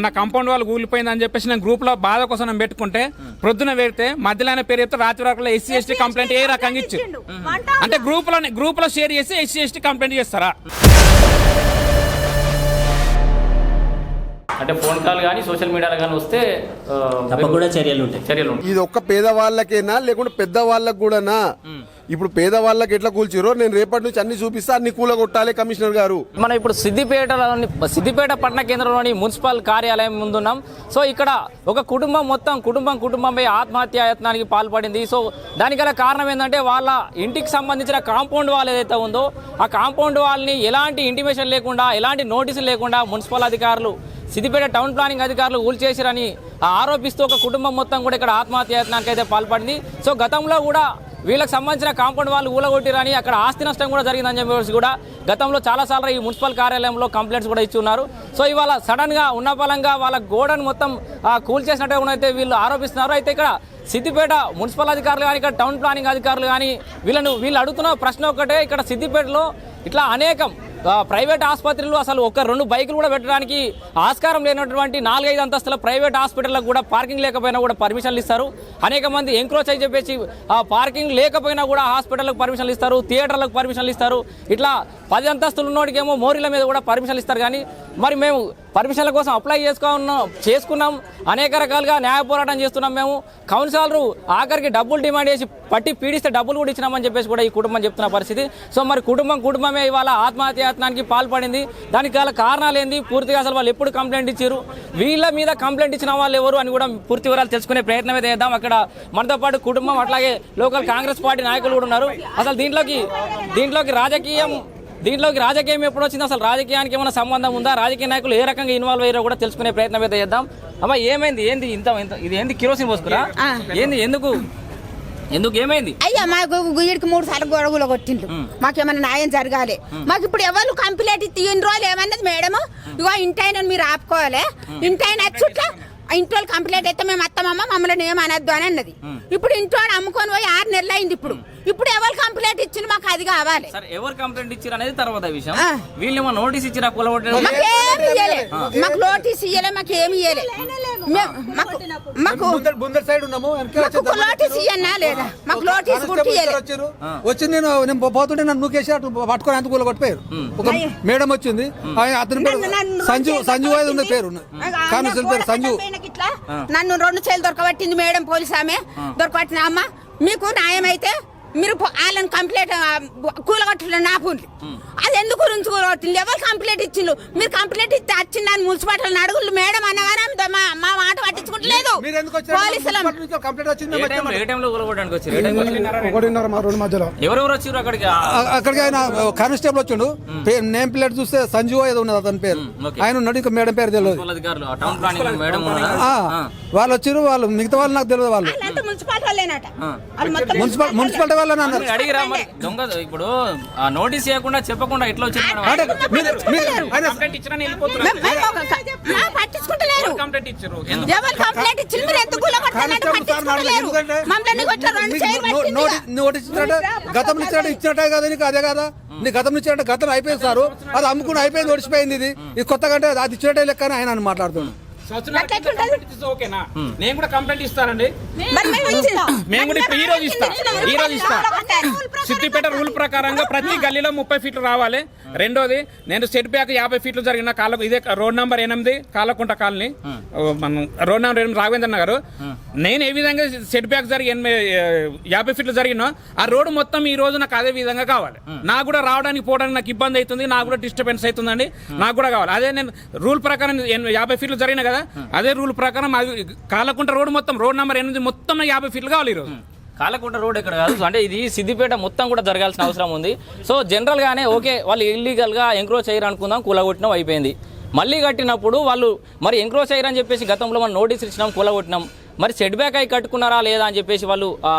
నా కాంపౌండ్ వాళ్ళు కూలిపోయింది అని చెప్పేసి నేను గ్రూప్లో బాధ కోసం నేను పెట్టుకుంటే ప్రొద్దున పెడితే మధ్యలో ఆయన పేరు చెప్తే రాత్రి వరకు ఎస్సీ ఎస్టీ కంప్లైంట్ ఏ రకంగా ఇచ్చి అంటే గ్రూప్లో గ్రూప్లో షేర్ చేసి ఎస్సీ ఎస్టీ కంప్లైంట్ చేస్తారా? అంటే ఫోన్ కాల్ కానీ సోషల్ మీడియాలో కానీ వస్తే తప్పకుండా చర్యలు ఉంటాయి. చర్యలు ఉంటాయి. ఇది ఒక్క పేదవాళ్ళకేనా లేకుంటే పెద్దవాళ్ళకి కూడానా? ఇప్పుడు పేదవాళ్ళకి ఎట్లా కూల్చిరో నేను రేపటి నుంచి అన్ని చూపిస్తా అన్ని కూలగొట్టాలి కమిషనర్ గారు. మనం ఇప్పుడు సిద్దిపేటలోని సిద్దిపేట పట్టణ కేంద్రంలోని మున్సిపల్ కార్యాలయం ముందున్నాం. సో ఇక్కడ ఒక కుటుంబం మొత్తం కుటుంబం కుటుంబంపై ఆత్మహత్య యత్నానికి పాల్పడింది. సో దానికి గల కారణం ఏంటంటే వాళ్ళ ఇంటికి సంబంధించిన కాంపౌండ్ వాల్ ఏదైతే ఉందో ఆ కాంపౌండ్ వాల్ని ఎలాంటి ఇంటిమేషన్ లేకుండా ఎలాంటి నోటీసులు లేకుండా మున్సిపల్ అధికారులు సిద్దిపేట టౌన్ ప్లానింగ్ అధికారులు ఊల్చేశారని ఆరోపిస్తూ ఒక కుటుంబం మొత్తం కూడా ఇక్కడ ఆత్మహత్య యత్నానికి అయితే పాల్పడింది. సో గతంలో కూడా వీళ్ళకి సంబంధించిన కాంపౌండ్ వాళ్ళు ఊలగొట్టిరని అక్కడ ఆస్తి నష్టం కూడా జరిగిందని చెప్పేసి కూడా గతంలో చాలాసార్లు ఈ మున్సిపల్ కార్యాలయంలో కంప్లైంట్స్ కూడా ఇచ్చి ఉన్నారు సో ఇవాళ సడన్గా ఉన్న బలంగా వాళ్ళ గోడను మొత్తం ఆ, కూల్చేసినట్టు అయితే వీళ్ళు ఆరోపిస్తున్నారు. అయితే ఇక్కడ సిద్దిపేట మున్సిపల్ అధికారులు కానీ ఇక్కడ టౌన్ ప్లానింగ్ అధికారులు కానీ వీళ్ళను వీళ్ళు అడుగుతున్న ప్రశ్న ఒకటే ఇక్కడ సిద్దిపేటలో ఇట్లా అనేకం ప్రైవేట్ ఆసుపత్రులు అసలు ఒక రెండు బైకులు కూడా పెట్టడానికి ఆస్కారం లేనటువంటి నాలుగైదు అంతస్తుల ప్రైవేట్ హాస్పిటల్లకు కూడా పార్కింగ్ లేకపోయినా కూడా పర్మిషన్లు ఇస్తారు. అనేక మంది ఎంక్రోచ్ అని చెప్పేసి పార్కింగ్ లేకపోయినా కూడా హాస్పిటల్కి పర్మిషన్లు ఇస్తారు థియేటర్లకు పర్మిషన్లు ఇస్తారు. ఇట్లా పది అంతస్తులు ఉన్నోడికేమో మోరీల మీద కూడా పర్మిషన్లు ఇస్తారు. కానీ మరి మేము పర్మిషన్ల కోసం అప్లై చేసుకున్నాం చేసుకున్నాం. అనేక రకాలుగా న్యాయ పోరాటం చేస్తున్నాం మేము. కౌన్సిలర్ ఆఖరికి డబ్బులు డిమాండ్ చేసి పట్టి పీడిస్తే డబ్బులు కూడా ఇచ్చినామని చెప్పేసి కూడా ఈ కుటుంబం చెప్తున్న పరిస్థితి. సో మరి కుటుంబం కుటుంబమే ఇవాళ ఆత్మహత్య యత్నానికి పాల్పడింది. దానికి గల కారణాలు ఏంది? పూర్తిగా అసలు వాళ్ళు ఎప్పుడు కంప్లైంట్ ఇచ్చారు? వీళ్ళ మీద కంప్లైంట్ ఇచ్చిన వాళ్ళు ఎవరు అని కూడా పూర్తి వివరాలు తెలుసుకునే ప్రయత్నం అయితే చేద్దాం. అక్కడ మనతో పాటు కుటుంబం అట్లాగే లోకల్ కాంగ్రెస్ పార్టీ నాయకులు కూడా ఉన్నారు. అసలు దీంట్లోకి దీంట్లోకి రాజకీయం దీంట్లోకి రాజకీయం ఎప్పుడు వచ్చింది అసలు రాజకీయానికి ఏమైనా సంబంధం ఉందా? రాజకీయ నాయకులు ఏ రకంగా ఇన్వాల్వ్ అయ్యారో కూడా తెలుసుకునే ప్రయత్నం అయితే చేద్దాం. అమ్మ ఏమైంది? ఏంది ఇంత ఇంత ఇది ఏంది? కిరోసిన్ పోసుకురా? ఏంది? ఎందుకు? ఎందుకు ఏమైంది? అయ్యా మాకు వీడికి మూడు సార్లు గొడవలు కొట్టిండు మాకేమైనా న్యాయం జరగాలి. మాకు ఇప్పుడు ఎవరు కంప్లైంట్ ఇన్ని రోజులు ఏమన్నది మేడం? ఇగో ఇంటైన మీరు ఆపుకోవాలి. ఇంటైన వచ్చుట్లా ఇంట్లో కంప్లైంట్ అయితే మేము అత్తమమ్మ మమ్మల్ని ఏమనద్దు అని అన్నది. ఇప్పుడు ఇంట్లో అమ్ముకొని పోయి ఆరు నెలలు అయింది ఇప్పుడు. ఇప్పుడు ఎవరు కంప్లైంట్ ఇచ్చింది మాకు అది కావాలి. సరే ఎవరు కంప్లైంట్ ఇచ్చారు అనేది తర్వాత విషయం. వీళ్ళు ఏమో నోటీస్ ఇచ్చిరా కులగొట్టారు మాకు ఏమి ఇయ్యలే. మాకు నోటీస్ ఇయ్యలే మాకు ఏమి ఇయ్యలే. మేము- మాకు మాకు ముందర సైడ్ ఉన్నాము వెనకాల మాకు ఒక నోటీస్ ఇయ్యన్నా లేదా? మాకు నోటీస్ గుర్తు ఇయ్యలే. వచ్చారు. వచ్చి నేను నేను పోతుంటే నన్ను నూకేసి అటు పట్టుకొని అంత కూల కొట్టిపోయారు. ఒక మేడం వచ్చింది. ఆయన అతని పేరు నన్ను- నన్ను సంజు రెండు సంజు చేతులు. పేరు. ఆ, కానిస్టేబుల్ పేరు ఆయన సంజు. ఇట్లా నన్ను రెండు చేతులు దొరకబట్టింది మేడం పోలీస్ ఆమె. దొరకబట్టిన అమ్మ. మీకు న్యాయం అయితే మీరు వాళ్ళని కంప్లైంట్ కూలగొట్ట కూలగొట్టలేదు నా పూలు అది ఎందుకు గురించి కూలగొట్టింది ఎవరు కంప్లైంట్ ఇచ్చిండు మీరు కంప్లైంట్ ఇస్తే వచ్చిందని మున్సిపాలిటీ అడుగులు మేడం అన్నగానే మా మా మాట పట్టించుకుంటలేదు. వచ్చింది? ఎవరెవరు వచ్చారు అక్కడికి? ఆయన కానిస్టేబుల్ వచ్చిండు. నేమ్ ప్లేట్ చూస్తే సంజు ఏదో ఉన్నది అతని పేరు. ఆయన ఉన్నాడు ఇంకా మేడం పేరు తెలియదు. మున్సిపల్ అధికారులు ఆ టౌన్ ప్లానింగ్ మేడం ఉన్నారా? ఆ, ఆ. వాళ్ళు వచ్చారు వాళ్ళు మిగతా వాళ్ళు నాకు తెలియదు వాళ్ళు. మున్సిపాలిటీ వాళ్ళేనట. వాళ్ళు మున్సిపాలిటీ అడిగిరా దొంగ ఇప్పుడు నోటీస్ చేయకుండా చెప్పకుండా ఎట్లా గతంలో ఇచ్చినట్టే ఇచ్చినట్టే కదా నీకు? అదే కదా? నీ గతం ఇచ్చినట్టే గతం అయిపోయింది సారు. అది అమ్ముకుని అయిపోయింది ఓడిచిపోయింది ఇది. ఇది కొత్తగా అంటే అది ఇచ్చినట్టే లెక్క అని ఆయన అని మాట్లాడుతున్నాడు. ఓకేనా? నేను కూడా కంప్లైంట్ ఇస్తానండి. మేము కూడా ఇప్పుడు ఈ రోజు ఇస్తా. ఈ రోజు ఇస్తా. సిద్దిపేట రూల్ ప్రకారంగా ప్రతి గల్లీలో ముప్పై ఫీట్లు రావాలి. రెండోది నేను సెట్ బ్యాక్ యాభై ఫీట్లు జరిగిన కాళ్ళకు ఇదే రోడ్ నంబర్ ఎనిమిది కాలకుంట కాలనీ. మనం రోడ్ నంబర్ ఎనిమిది రాఘవేంద్ర నగర్. నేను ఏ విధంగా సెట్ బ్యాక్ జరిగి ఎనిమిది యాభై ఫీట్లు జరిగినో ఆ రోడ్డు మొత్తం ఈ రోజు నాకు అదే విధంగా కావాలి. నాకు కూడా రావడానికి పోవడానికి నాకు ఇబ్బంది అవుతుంది నాకు కూడా డిస్టర్బెన్స్ అవుతుందండి. నాకు కూడా కావాలి. అదే నేను రూల్ ప్రకారం యాభై ఫీట్లు జరిగిన కదా అదే రూల్ ప్రకారం అది కాలకుంట రోడ్ మొత్తం రోడ్ నెంబర్ ఎనిమిది మొత్తం యాభై ఫీట్లు కావాలి ఈరోజు. కాలకుంట రోడ్ ఇక్కడ కాదు. అంటే ఇది సిద్దిపేట మొత్తం కూడా జరగాల్సిన అవసరం ఉంది. సో జనరల్గానే ఓకే వాళ్ళు ఇల్లీగల్గా ఎంక్రోచ్ అయ్యారు అనుకుందాం కూలగొట్టినాం అయిపోయింది. మళ్ళీ కట్టినప్పుడు వాళ్ళు మరి ఎంక్రోచ్ అయ్యారని చెప్పేసి గతంలో మనం నోటీస్ ఇచ్చినాం కూలగొట్టినాం. మరి సెట్ బ్యాక్ అయి కట్టుకున్నారా లేదా అని చెప్పేసి వాళ్ళు ఆ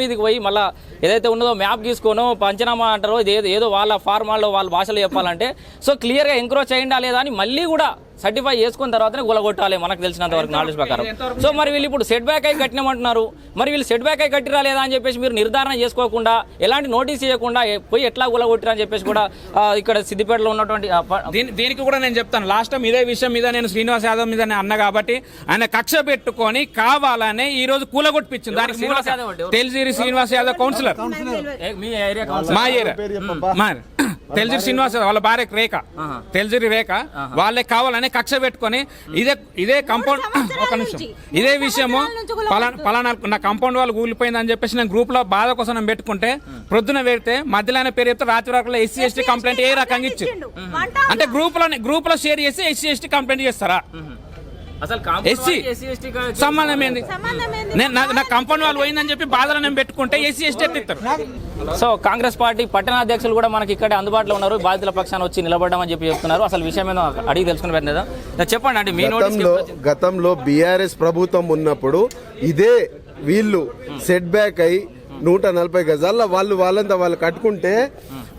మీదకి పోయి మళ్ళీ ఏదైతే ఉన్నదో మ్యాప్ గీసుకోనో పంచనామా అంటారో ఇది ఏదో ఏదో వాళ్ళ ఫార్మాల్లో వాళ్ళ భాషలో చెప్పాలంటే సో క్లియర్గా ఎంక్రోచ్ అయ్యిందా లేదా అని మళ్ళీ కూడా సర్టిఫై చేసుకున్న తర్వాతనే గులగొట్టాలి మనకు తెలిసినంత వరకు నాలెడ్జ్ ప్రకారం. సో మరి వీళ్ళు ఇప్పుడు సెట్ బ్యాక్ అయి కట్టినామంటున్నారు. మరి వీళ్ళు సెట్ బ్యాక్ అయి కట్టిరా లేదా అని చెప్పేసి మీరు నిర్ధారణ చేసుకోకుండా ఎలాంటి నోటీస్ ఇవ్వకుండా పోయి ఎట్లా గులగొట్టిరా అని చెప్పేసి కూడా ఇక్కడ సిద్దిపేటలో ఉన్నటువంటి దీనికి కూడా నేను చెప్తాను. లాస్ట్ టైం ఇదే విషయం మీద నేను శ్రీనివాస్ యాదవ్ మీద నేను అన్న కాబట్టి ఆయన కక్ష పెట్టుకొని కావాలనే ఈ రోజు కూలగొట్టిపించింది. దానికి మూల శ్రీనివాస్ యాదవ్ కౌన్సిలర్ మీ ఏరియా తెలిసిరి శ్రీనివాస్ వాళ్ళ భార్య రేఖ. తెలిసిరి రేఖ. వాళ్ళే కావాలని కక్ష పెట్టుకొని ఇదే ఇదే కాంపౌండ్ ఒక నిమిషం. ఇదే విషయము పలానా పలానా నా కాంపౌండ్ వాళ్ళు కూలిపోయిందని చెప్పేసి నేను గ్రూప్లో బాధ కోసం నేను పెట్టుకుంటే ప్రొద్దున పెడితే మధ్యలో పేరు చెప్తే రాత్రి వరకు ఎస్సీ ఎస్టీ కంప్లైంట్ ఏ రకంగా ఇచ్చి అంటే గ్రూప్లో గ్రూప్లో షేర్ చేసి ఎస్సీ ఎస్టీ కంప్లైంట్ చేస్తారా? ఎస్సీ సంబంధం ఏంది నేను నా- నా కంపౌండ్ వాళ్ళు పోయిందని చెప్పి బాధలో నేను పెట్టుకుంటే ఎస్సీ ఎస్టీ ఎత్తిస్తారు సో కాంగ్రెస్ పార్టీ పట్టణ అధ్యక్షులు కూడా మనకి ఇక్కడే అందుబాటులో ఉన్నారు. బాధితుల పక్షాన వచ్చి నిలబడమని చెప్పి చెప్తున్నారు. అసలు విషయం ఏదో అడిగి తెలుసుకుని పెట్టలేదా చెప్పండి అండి మీ నోటీస్ గతంలో గతంలో బీఆర్ఎస్ ప్రభుత్వం ఉన్నప్పుడు ఇదే వీళ్ళు సెట్ బ్యాక్ అయి నూట నలభై గజాల్లో వాళ్ళు వాళ్ళంతా వాళ్ళు కట్టుకుంటే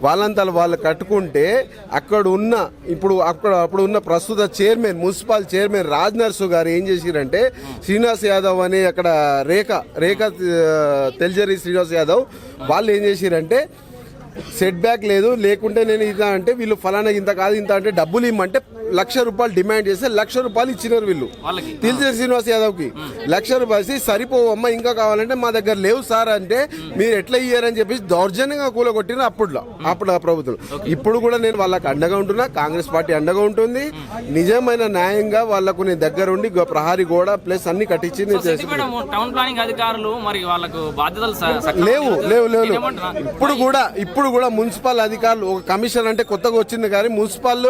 వాళ్ళంతా వాళ్ళు కట్టుకుంటే అక్కడ ఉన్న ఇప్పుడు అక్కడ అప్పుడు ఉన్న ప్రస్తుత chairman municipal chairman Raj Narsu గారు ఏం చేసిరంటే శ్రీనివాస్ యాదవ్ అని అక్కడ రేఖ రేఖ తెలిజరి తెల్జరి శ్రీనివాస్ యాదవ్ వాళ్ళు ఏం చేసిరంటే సెట్ బ్యాక్ లేదు లేకుంటే నేను ఇదా అంటే వీళ్ళు ఫలానా ఇంత కాదు ఇంత అంటే డబ్బులు ఇమ్మంటే లక్ష రూపాయలు డిమాండ్ చేస్తే లక్ష రూపాయలు ఇచ్చినారు వీళ్ళు? తెలిసే శ్రీనివాస్ యాదవ్కి లక్ష రూపాయలు సరిపోవమ్మ ఇంకా కావాలంటే మా దగ్గర లేవు సార్ అంటే మీరు ఎట్లా ఇయ్యారని చెప్పేసి దౌర్జన్యంగా కూలగొట్టిన అప్పుడులో అప్పుడు ఆ ప్రభుత్వం. ఇప్పుడు కూడా నేను వాళ్ళకి అండగా ఉంటున్నా కాంగ్రెస్ పార్టీ అండగా ఉంటుంది. నిజమైన న్యాయంగా వాళ్ళకు నేను దగ్గరుండి గో- ప్రహారీ గోడ ప్లస్ అన్ని కట్టించి నేను చేస్తున్నాను. సిద్దిపేట టౌన్ ప్లానింగ్ అధికారులు మరి వాళ్ళకు బాధ్యతలు స- సక్రమంగా లేవు లేవు లేవు? ఇప్పుడు కూడా ఇప్పుడు కూడా మున్సిపల్ అధికారులు ఒక కమిషన్ అంటే కొత్తగా వచ్చింది కానీ మున్సిపల్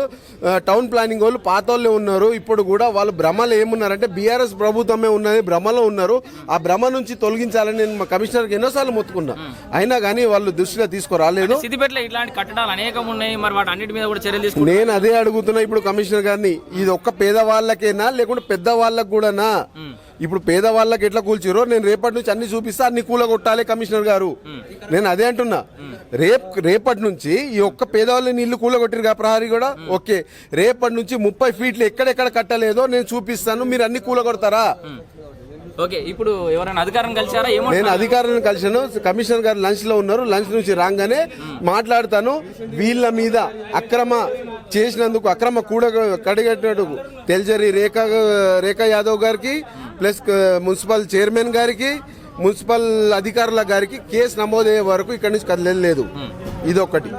టౌన్ ప్లానింగ్ వాళ్ళు పాత ఉన్నారు. ఇప్పుడు కూడా వాళ్ళు భ్రమలో ఏమున్నారంటే బీఆర్ఎస్ ప్రభుత్వమే ఉన్నది భ్రమలో ఉన్నారు. ఆ భ్రమ నుంచి తొలగించాలని నేను కమిషనర్కి ఎన్నోసార్లు మొత్తుకున్నా. అయినా కానీ వాళ్ళు దృష్టిలో తీసుకురాలేదు. సిద్దిపేటలో ఇట్లాంటి కట్టడాలు అనేకం ఉన్నాయి. మరి వాటి అన్నిటి మీద కూడా చర్యలు తీసుకుంటారు నేను అదే అడుగుతున్నా ఇప్పుడు కమిషనర్ గారిని. ఇది ఒక్క పేదవాళ్ళకేనా లేకుంటే పెద్ద వాళ్ళకి కూడానా ఇప్పుడు పేదవాళ్ళకి ఎట్లా కూల్చిరో నేను రేపటి నుంచి అన్ని చూపిస్తా అన్ని కూలగొట్టాలి కమిషనర్ గారు. నేను అదే అంటున్నా. రేప్ రేపటి నుంచి ఈ ఒక్క పేదవాళ్ళని ఇల్లు కూలగొట్టిరు ప్రహరీ కూడా ఓకే. రేపటి నుంచి ముప్పై ఫీట్లు ఎక్కడెక్కడ కట్టలేదో నేను చూపిస్తాను మీరు అన్ని కూలగొడతారా? ఓకే ఇప్పుడు ఎవరైనా అధికారం కలిసారా నేను ఏమంటారు అధికారులను కలిసాను కమిషనర్ గారు లంచ్లో ఉన్నారు. లంచ్ నుంచి రాగానే మాట్లాడతాను. వీళ్ళ మీద అక్రమ చేసినందుకు అక్రమ కూడా కడిగట్టినట్టు తెల్జరి రేఖ రేఖ యాదవ్ గారికి ప్లస్ మున్సిపల్ చైర్మన్ గారికి మున్సిపల్ అధికారుల గారికి కేసు నమోదయ్యే వరకు ఇక్కడి నుంచి కదలలేదు ఇదొకటి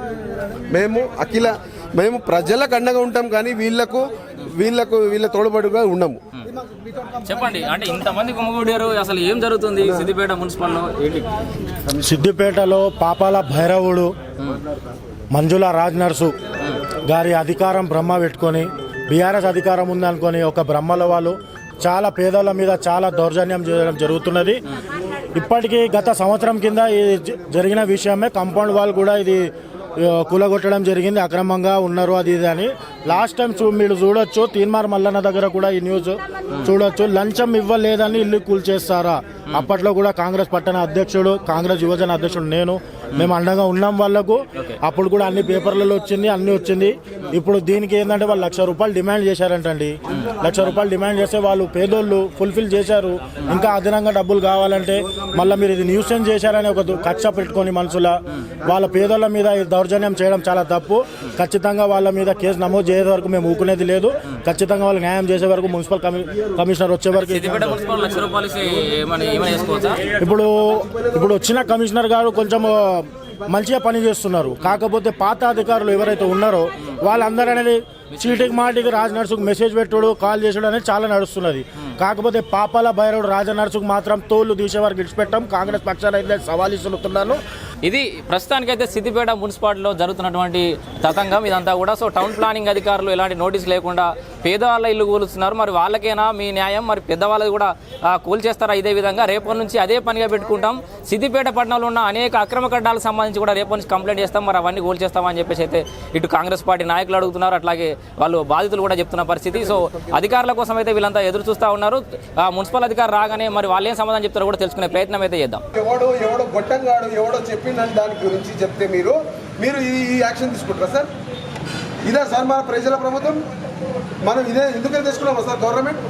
మేము అఖిల మేము ప్రజలకు అండగా ఉంటాం కానీ వీళ్ళకు వీళ్ళకు వీళ్ళ తోడుబడిగా ఉండము. చెప్పండి అంటే ఇంతమంది గుమ్మగూడారు అసలు ఏం జరుగుతుంది సిద్దిపేట మున్సిపల్లో? సిద్దిపేటలో పాపాల భైరవుడు మంజుల రాజ్ నర్సు. గారి అధికారం బ్రహ్మ పెట్టుకొని బీఆర్ఎస్ అధికారం ఉందనుకొని ఒక బ్రహ్మల వాళ్ళు చాలా పేదల మీద చాలా దౌర్జన్యం చేయడం జరుగుతున్నది. ఇప్పటికీ గత సంవత్సరం కింద ఇది జరిగిన విషయమే కాంపౌండ్ వాల్ కూడా ఇది కూలగొట్టడం జరిగింది. అక్రమంగా ఉన్నారు అది ఇది అని. లాస్ట్ టైం చూ మీరు చూడొచ్చు. తీన్మార్ మల్లన్న దగ్గర కూడా ఈ న్యూస్ చూడొచ్చు. లంచం ఇవ్వలేదని ఇల్లు కూల్చేస్తారా? అప్పట్లో కూడా కాంగ్రెస్ పట్టణ అధ్యక్షుడు కాంగ్రెస్ యువజన అధ్యక్షుడు నేను. మేము అండగా ఉన్నాం వాళ్ళకు. అప్పుడు కూడా అన్ని పేపర్లలో వచ్చింది అన్ని వచ్చింది. ఇప్పుడు దీనికి ఏంటంటే వాళ్ళు లక్ష రూపాయలు డిమాండ్ చేశారంటండి. లక్ష రూపాయలు డిమాండ్ చేస్తే వాళ్ళు పేదోళ్ళు ఫుల్ఫిల్ చేశారు. ఇంకా అదనంగా డబ్బులు కావాలంటే మళ్ళీ మీరు ఇది న్యూసెన్స్ చేశారని ఒక కక్ష పెట్టుకొని మనసుల. వాళ్ళ పేదోళ్ళ మీద దౌర్జన్యం చేయడం చాలా తప్పు. ఖచ్చితంగా వాళ్ళ మీద కేసు నమోదు చేసే వరకు మేము ఊకునేది లేదు. ఖచ్చితంగా వాళ్ళు న్యాయం చేసే వరకు మున్సిపల్ కమి కమిషనర్ వచ్చే వరకు ఇప్పుడు ఇప్పుడు వచ్చిన కమిషనర్ గారు కొంచెం మంచిగా పని చేస్తున్నారు. కాకపోతే పాత అధికారులు ఎవరైతే ఉన్నారో వాళ్ళందరూ అనేది చీటికి మాటికి రాజ నర్సుకు మెసేజ్ పెట్టుడు కాల్ చేసుడు అనేది చాలా నడుస్తున్నది. కాకపోతే పాపాల భైరవుడు రాజ నర్సుకు మాత్రం తోళ్ళు తీసే వారికి కాంగ్రెస్ పక్షాలు అయితే సవాల్ ఇస్తున్నాను ఇది ప్రస్తుతానికైతే సిద్దిపేట మున్సిపాలిటీలో జరుగుతున్నటువంటి తతంగం. ఇదంతా కూడా సో టౌన్ ప్లానింగ్ అధికారులు ఎలాంటి నోటీస్ లేకుండా పేదవాళ్ళ ఇల్లు కూలుస్తున్నారు. మరి వాళ్ళకేనా మీ న్యాయం? మరి పెద్దవాళ్ళది కూడా కూల్చేస్తారా ఇదే విధంగా? రేపటి నుంచి అదే పనిగా పెట్టుకుంటాం. సిద్దిపేట పట్టణంలో ఉన్న అనేక అక్రమ కడ్డాలకు సంబంధించి కూడా రేపటి నుంచి కంప్లైంట్ చేస్తాం. మరి అవన్నీ కూల్చేస్తామని చెప్పేసి అయితే ఇటు కాంగ్రెస్ పార్టీ నాయకులు అడుగుతున్నారు. అట్లాగే వాళ్ళు బాధితులు కూడా చెప్తున్న పరిస్థితి. సో అధికారుల కోసం అయితే వీళ్ళంతా ఎదురు చూస్తూ ఉన్నారు. మున్సిపల్ అధికారులు రాగానే మరి వాళ్ళు ఏం సమాధానం చెప్తారో కూడా తెలుసుకునే ప్రయత్నం అయితే చేద్దాం. ఎవడో ఎవడో గొట్టంగాడు ఎవడో చెప్పిన దాని గురించి చెప్తే మీరు మీరు ఈ యాక్షన్ తీసుకుంటారా సార్? ఇదే సార్ మన ప్రజల ప్రభుత్వం? మనం ఇదే ఎందుకని తెచ్చుకున్నామా సార్ గవర్నమెంట్?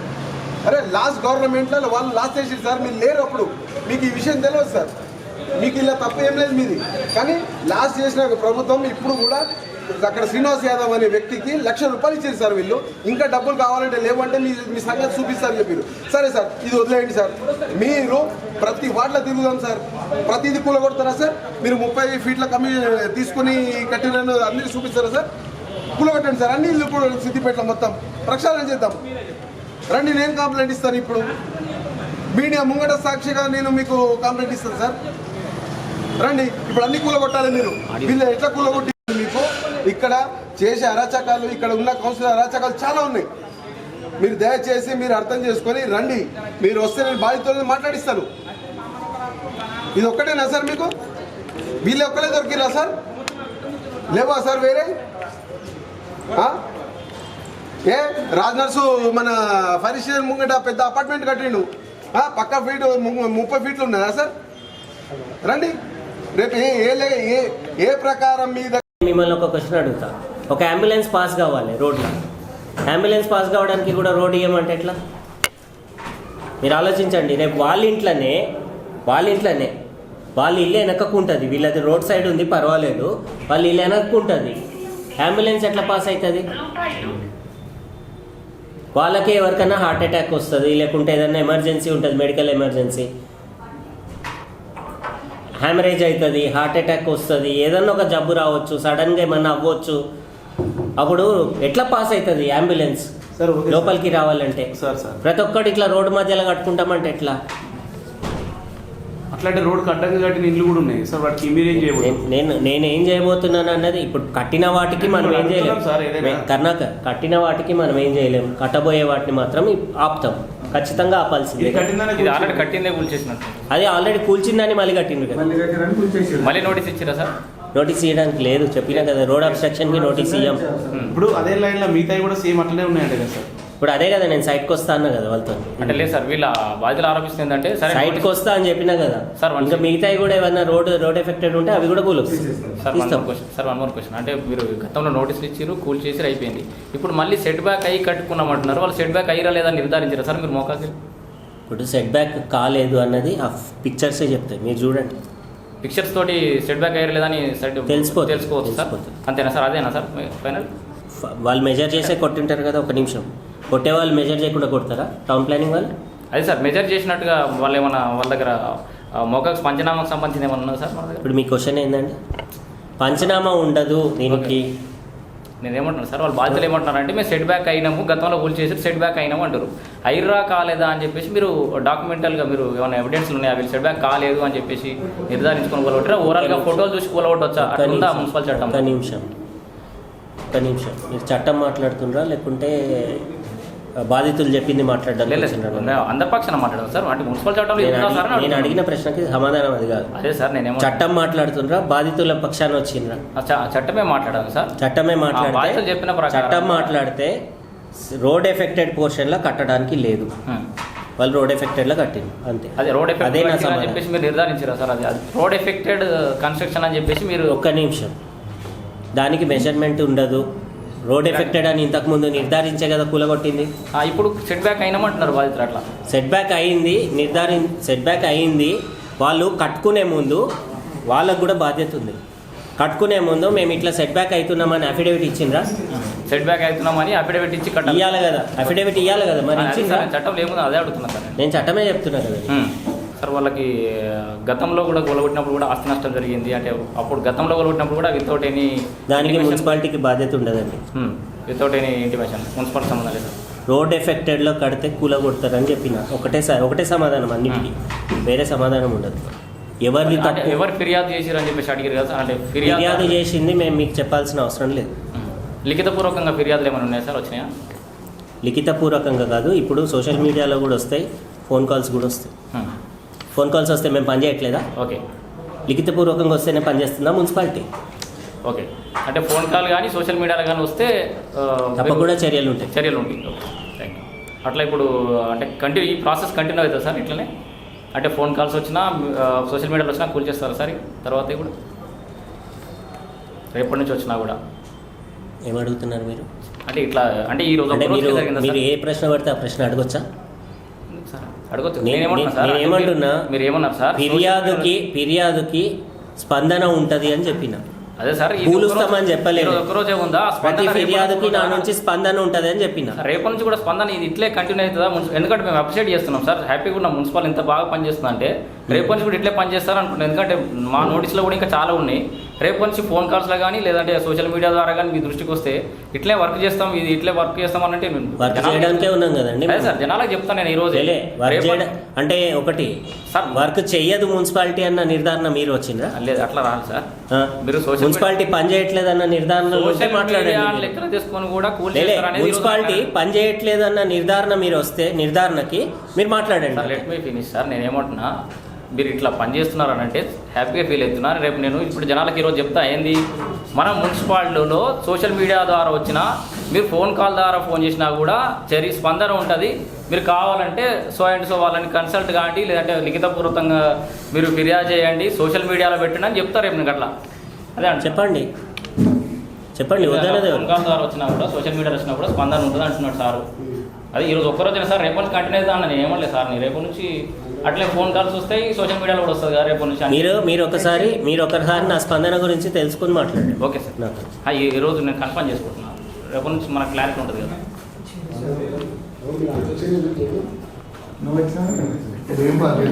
అరే లాస్ట్ గవర్నమెంట్లో వాళ్ళు లాస్ట్ చేసి సార్ మీరు లేరు అప్పుడు. మీకు ఈ విషయం తెలియదు సార్. మీకు ఇలా తప్పు ఏం లేదు మీది. కానీ లాస్ట్ చేసిన ప్రభుత్వం ఇప్పుడు కూడా అక్కడ శ్రీనివాస్ యాదవ్ అనే వ్యక్తికి లక్ష రూపాయలు ఇచ్చారు సార్ వీళ్ళు. ఇంకా డబ్బులు కావాలంటే లేవంటే మీ మీ సంగతి చూపిస్తారు చెప్పారు. సరే సార్ ఇది వదిలేయండి సార్. మీరు ప్రతి వార్డులో తిరుగుదాం సార్. ప్రతిది కూలగొడతారా సార్? మీరు ముప్పై ఫీట్ల కమ్మి తీసుకుని కట్టిన అన్ని చూపిస్తారా సార్? కూలగొట్టండి సార్. అన్ని ఇల్లు కూడా సిద్దిపేటలో మొత్తం. ప్రక్షాళన చేద్దాం. రండి నేను కంప్లైంట్ ఇస్తాను ఇప్పుడు. మీడియా ముంగట సాక్షిగా నేను మీకు కంప్లైంట్ ఇస్తాను సార్. రండి ఇప్పుడు అన్ని కూలగొట్టాలి మీరు. వీళ్ళు ఎట్లా కూలగొట్టి మీకు? ఇక్కడ చేసే అరాచకాలు ఇక్కడ ఉన్న కౌన్సిలర్ అరాచకాలు చాలా ఉన్నాయి. మీరు దయచేసి మీరు అర్థం చేసుకొని రండి. మీరు వస్తే నేను బాధితులను మాట్లాడిస్తాను. ఇది ఒక్కటేనా సార్ మీకు? వీళ్ళు ఒక్కలే దొరికిరా సార్? లేవా సార్ వేరే? ఏ? రాజ్ నర్సు మన ఫరీషియర్ ముంగట పెద్ద అపార్ట్మెంట్ కట్టిండు. పక్క ఫీట్ ము- ముప్పై ఫీట్లు ఉన్నాయా సార్? రండి. రేపు ఏ ఏ ఏ ప్రకారం మీద మిమ్మల్ని ఒక క్వశ్చన్ అడుగుతా. ఒక అంబులెన్స్ పాస్ కావాలి రోడ్లో. అంబులెన్స్ పాస్ కావడానికి కూడా రోడ్ ఇవ్వమంటే ఎట్లా? మీరు ఆలోచించండి రేపు వాళ్ళ ఇంట్లోనే వాళ్ళ ఇంట్లోనే వాళ్ళ ఇల్లు వెనక్కుంటుంది వీళ్ళది రోడ్ సైడ్ ఉంది పర్వాలేదు. వాళ్ళ ఇల్లు వెనక్కుంటుంది అంబులెన్స్ ఎట్లా పాస్ అవుతుంది వాళ్ళకి ఎవరికైనా హార్ట్ అటాక్ వస్తుంది లేకుంటే ఏదైనా ఎమర్జెన్సీ ఉంటుంది మెడికల్ ఎమర్జెన్సీ హ్యామరేజ్ అవుతుంది హార్ట్ అటాక్ వస్తుంది ఏదన్నా ఒక జబ్బు రావచ్చు సడన్గా ఏమన్నా అవ్వచ్చు. అప్పుడు ఎట్లా పాస్ అవుతుంది అంబులెన్స్. లోపలికి రావాలంటే. Sir sir. ప్రతి ఒక్కటి ఇట్లా రోడ్డు మధ్యలో కట్టుకుంటామంటే ఎట్లా? అట్లాంటి రోడ్ కట్టంగా కట్టిన ఇల్లు కూడా ఉన్నాయి. సార్ వాటికి ఇమీడియట్ చేయబోతుంది నేను- నేను ఏం చేయబోతున్నాను అన్నది ఇప్పుడు కట్టిన వాటికి మనం ఏం చేయలేం. సార్, ఏదైనా. కర్ణాకర్ కట్టిన వాటికి మనం ఏం చేయలేం. కట్టబోయే వాటిని మాత్రం ఆపుతాం. ఖచ్చితంగా ఆపాల్సిందే. ఇది ఆల్రెడీ కట్టిందే కూల్చేసినట్టు అది ఆల్రెడీ కూల్చిందని మళ్ళీ కట్టిండ్రు కదా. మళ్ళీ నోటీస్ ఇచ్చిరా సార్? నోటీస్ ఇవ్వడానికి లేదు చెప్పినా కదా రోడ్ అబ్స్ట్రక్షన్కి నోటీస్ ఇయ్యం. ఇప్పుడు అదే లైన్లో మిగతాయి కూడా సేమ్ అట్లనే ఉన్నాయంట కదా సార్. ఇప్పుడు అదే కదా నేను సైట్కి వస్తా అన్నా కదా వాళ్ళతో. అంటే లేదు సార్ వీళ్ళ బాధ్యతలు ఆరోపిస్తుంది ఏంటంటే సరే సైట్కి వస్తా అని చెప్పినా కదా. సార్, ఇంకా మిగతాయి కూడా ఏమన్నా రోడ్ రోడ్ ఎఫెక్టెడ్ ఉంటే అవి కూడా cool sir one more question sir one more question అంటే మీరు గతంలో నోటీసులు ఇచ్చారు కూల్ చేసి అయిపోయింది. ఇప్పుడు మళ్ళీ సెట్ బ్యాక్ అయ్యి కట్టుకున్నామంటున్నారు వాళ్ళు సెట్ బ్యాక్ అయ్యిరా లేదా నిర్ధారించారు? సార్ మీరు మోకాసి ఇప్పుడు సెట్ బ్యాక్ కాలేదు అన్నది ఆ పిక్చర్సే చెప్తాయి. మీరు చూడండి. పిక్చర్స్ తోటి సెట్ బ్యాక్ అయ్యారు లేదా తెలిసిపోతుంది. తెలుసుకోవచ్చు సార్. తెలిసిపోతుంది. అంతేనా సార్? అదేనా సార్? ఫైనల్ వాళ్ళు మెజర్ చేసే కొట్టింటారు కదా ఒక నిమిషం. కొట్టే వాళ్ళు మెజర్ చేయకుండా కొడతారా? టౌన్ ప్లానింగ్ వాళ్ళు? అదే సార్ మెజర్ చేసినట్టుగా వాళ్ళు ఏమన్నా వాళ్ళ దగ్గర మోకాకు పంచనామాకు సంబంధించింది ఏమన్నా ఉన్నదా సార్ మన దగ్గర? ఇప్పుడు మీ క్వశ్చన్ ఏంటండి పంచనామా ఉండదు దీనికి. నేను ఏమంటున్నాను సార్ వాళ్ళు బాధ్యతలు ఏమంటున్నారు అంటే మేము సెట్ బ్యాక్ అయినాము గతంలో కూల్ చేసి సెట్ బ్యాక్ అయినాము అంటారు. అయిర్రా కాలేదా అని చెప్పేసి మీరు డాక్యుమెంటల్గా మీరు ఏమైనా ఎవిడెన్స్ ఉన్నాయా? వీళ్ళు సెట్ బ్యాక్ కాలేదు అని చెప్పేసి నిర్ధారించుకొని కూలగొట్టారా ఓవరాల్గా ఫోటోలు చూసి కూలగొట్టవచ్చా ఉందా. మున్సిపల్ చట్టం? ఒక్క నిమిషం. ఒక్క నిమిషం. మీరు చట్టం మాట్లాడుతుండ్రా? లేకుంటే బాధితులు చెప్పింది మాట్లాడడం అందరి పక్షాన మాట్లాడదాం సార్. అంటే మున్సిపల్ చట్టంలో నేను. అడిగిన ప్రశ్నకి సమాధానం అది కాదు. అదే సార్ నేనేమో చట్టం మాట్లాడుతుండ్రా బాధితుల పక్షాన వచ్చిండ్రా. చట్టమే మాట్లాడాను సార్. చట్టమే మాట్లాడితే చెప్పిన చట్టం మాట్లాడితే రోడ్ ఎఫెక్టెడ్ పోర్షన్లో కట్టడానికి లేదు. వాళ్ళు రోడ్ ఎఫెక్టెడ్లో కట్టింది అంతే. అదే రోడ్ అదే నా చెప్పేసి మీరు నిర్ధారించారా సార్? అది రోడ్ ఎఫెక్టెడ్ కన్స్ట్రక్షన్ అని చెప్పేసి మీరు ఒక్క నిమిషం. దానికి మెజర్మెంట్ ఉండదు. రోడ్ ఎఫెక్టెడ్ అని ఇంతకుముందు నిర్ధారించే కదా కూలగొట్టింది. ఇప్పుడు సెట్ బ్యాక్ అయినామంటున్నారు బాధితులు అట్లా. సెట్ బ్యాక్ అయింది నిర్ధారి సెట్ బ్యాక్ అయింది. వాళ్ళు కట్టుకునే ముందు వాళ్ళకు కూడా బాధ్యత ఉంది. కట్టుకునే ముందు మేము ఇట్లా సెట్ బ్యాక్ అవుతున్నామని అఫిడవిట్ ఇచ్చిండ్రా? సెట్ బ్యాక్ అవుతున్నామని అఫిడవిట్ ఇచ్చి కట్టాలి. ఇవ్వాలి కదా. అఫిడవిట్ ఇవ్వాలి కదా మరి చట్టంలో ఏముందో అదే అడుగుతున్నా సార్ నేను. చట్టమే చెప్తున్నా కదా. సార్ వాళ్ళకి గతంలో కూడా గొలగొట్టినప్పుడు కూడా ఆస్తి నష్టం జరిగింది. అంటే అప్పుడు గతంలో గొలగొట్టినప్పుడు కూడా వితౌట్ ఎనీ దానికి మున్సిపాలిటీకి బాధ్యత ఉండదండి. వితౌట్ ఎనీ ఇంటిమేషన్ మున్సిపల్ సంబంధం లేదు రోడ్ ఎఫెక్టెడ్లో కడితే కూలగొడతారని చెప్పిన. ఒకటే ఒకటే సమాధానం అన్నిటికీ. వేరే సమాధానం ఉండదు. ఎవరిది ఎవరు ఫిర్యాదు చేసిరు అని చెప్పేసి అడిగారు కదా అంటే ఫిర్యాదు చేసింది మేము మీకు చెప్పాల్సిన అవసరం లేదు. లిఖితపూర్వకంగా ఫిర్యాదులు ఏమైనా ఉన్నాయా సార్? వచ్చినాయా? లిఖితపూర్వకంగా కాదు ఇప్పుడు సోషల్ మీడియాలో కూడా వస్తాయి ఫోన్ కాల్స్ కూడా వస్తాయి. ఫోన్ కాల్స్ వస్తే మేము పని చేయట్లేదా? ఓకే. లిఖితపూర్వకంగా వస్తేనే పని చేస్తుందా మున్సిపాలిటీ? ఓకే. అంటే ఫోన్ కాల్ కానీ సోషల్ మీడియాలో కానీ వస్తే తప్పకుండా చర్యలు ఉంటాయి. చర్యలు ఉంటాయి. ఓకే. థ్యాంక్ యూ అట్లా ఇప్పుడు అంటే కంటిన్యూ ఈ ప్రాసెస్ కంటిన్యూ అవుతుంది సార్ ఇట్లనే? అంటే ఫోన్ కాల్స్ వచ్చినా సోషల్ మీడియాలో వచ్చినా కూల్ చేస్తారు సార్? తర్వాత కూడా రేపటి నుంచి వచ్చినా కూడా? ఏమడుగుతున్నారు మీరు? అంటే ఇట్లా అంటే ఈ రోజు మీరు? ఏ ప్రశ్న పడితే ఆ ప్రశ్న అడగొచ్చా? అడగొచ్చు? మీరు ఏమన్నారు సార్? ఫిర్యాదుకి ఫిర్యాదుకి స్పందన ఉంటది అని చెప్పిన. అదే సార్ కూలుస్తామని చెప్పలేదు. ఈ రోజు ఒక్క రోజే ఉందా ప్రతి రేపటి ఫిర్యాదుకి నుంచి నా కూడా- నుంచి స్పందన ఉంటది అని చెప్పిన. రేపటి నుంచి కూడా స్పందన ఇది ఇట్లే కంటిన్యూ అవుతుందా? ఎందుకంటే మేము అప్రిషియేట్ చేస్తున్నాం సార్. హ్యాపీగా ఉన్న. మున్సిపల్ ఇంత బాగా పనిచేస్తుంది అంటే రేపు నుంచి కూడా ఇట్లే పనిచేస్తారు అనుకుంటున్నాం ఎందుకంటే మా నోటీస్లో కూడా ఇంకా చాలా ఉన్నాయి. రేపు నుంచి ఫోన్ కాల్స్లో కానీ లేదంటే సోషల్ మీడియా ద్వారా కానీ మీ దృష్టికి వస్తే ఇట్లే వర్క్ చేస్తాం ఇది ఇట్లే వర్క్ చేస్తాం నేను వర్క్ చేయడానికే ఉన్నాం కదండి అదే సార్ జనాలకు చెప్తాను నేను ఈ రోజు. లేలే, వర్క్ రేపటి- చేయడం అంటే ఒకటి సార్. వర్క్ చెయ్యదు మున్సిపాలిటీ అన్న నిర్ధారణ మీరు వచ్చిందా? లేదు అట్లా రాదు సార్? మీరు సోషల్ మున్సిపాలిటీ పని చేయట్లేదు అన్న. లెక్కలు తీసుకొని కూడా మున్సిపాలిటీ పని చేయట్లేదన్న నిర్ధారణ మీరు వస్తే నిర్ధారణకి మీరు మాట్లాడండి. Let me finish sir. నేను ఏమంటున్నా మీరు ఇట్లా పని చేస్తున్నారు అని అంటే హ్యాపీగా ఫీల్ అవుతున్నారు. రేపు నేను ఇప్పుడు జనాలకి ఈరోజు చెప్తా ఏంది? మన మున్సిపాలిటీలో సోషల్ మీడియా ద్వారా వచ్చిన మీరు ఫోన్ కాల్ ద్వారా ఫోన్ చేసినా కూడా చర్య స్పందన ఉంటుంది. మీరు కావాలంటే సో అండ్ సో వాళ్ళని కన్సల్ట్ కాండి లేదంటే లిఖితపూర్వకంగా మీరు ఫిర్యాదు చేయండి సోషల్ మీడియాలో పెట్టండి అని చెప్తారు రేపు అట్లా. అదే చెప్పండి. చెప్పండి ఫోన్ కాల్ ద్వారా వచ్చినా కూడా సోషల్ మీడియా వచ్చినా కూడా స్పందన ఉంటుంది అంటున్నాడు సార్. అదే ఈరోజు ఒక్కరోజు సార్ రేపు నుంచి కంటిన్యూ అవుతా అన్న నేను ఏమలేదు సార్ నేను రేపు నుంచి అట్లే ఫోన్ కాల్స్ వస్తాయి సోషల్ మీడియాలో కూడా వస్తుంది కదా రేపు నుంచి. మీరు మీరు ఒకసారి మీరు ఒకసారి నా స్పందన గురించి తెలుసుకుని మాట్లాడండి. Okay sir. నాకు. ఈ రోజు నేను కన్ఫర్మ్ చేసుకుంటున్నాను రేపు నుంచి మనకు క్లారిటీ ఉంటుంది కదా.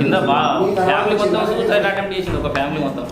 కింద బా ఫ్యామిలీ మొత్తం సూసైడ్ అటెంప్ట్ చేసింది ఒక ఫ్యామిలీ మొత్తం.